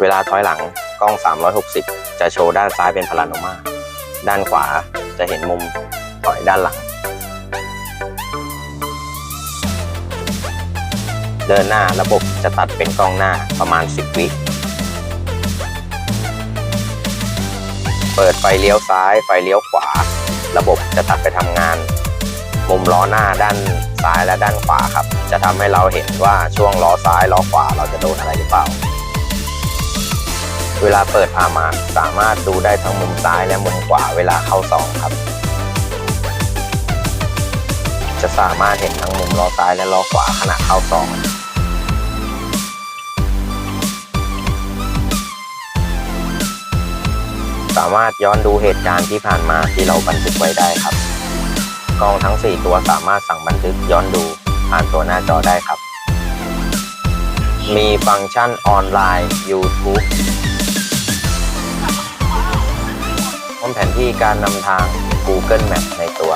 เวลาถอยหลังกล้อง 360 จะโชว์ด้านซ้ายเป็นพาราโนมาด้านขวาจะเห็นมุมถอยด้านหลัง เดินหน้าระบบจะตัดเป็นกล้องหน้าประมาณ 10 วิเปิดไฟเลี้ยวซ้ายไฟเลี้ยวขวา ระบบจะตัดไปทำงาน มุมล้อหน้าด้านซ้ายและด้านขวาครับ จะทำให้เราเห็นว่าช่วงล้อซ้ายล้อขวาเราจะโดนอะไรหรือเปล่า เวลาเปิดอามาร์สามารถดูได้ทั้งมุมซ้ายและมุมขวาเวลาเข้าซองครับ จะสามารถเห็นทั้งมุมล้อซ้ายและล้อขวาขณะเข้าซองสามารถย้อนดูเหตุการณ์ที่ผ่านมาที่เราบันทึกไว้ได้ครับ กล้องทั้ง 4 ตัวสามารถสั่งบันทึกย้อนดูผ่านตัวหน้าจอได้ครับ มีฟังก์ชันออนไลน์ YouTube แผนที่การนำทาง Google Map ในตัว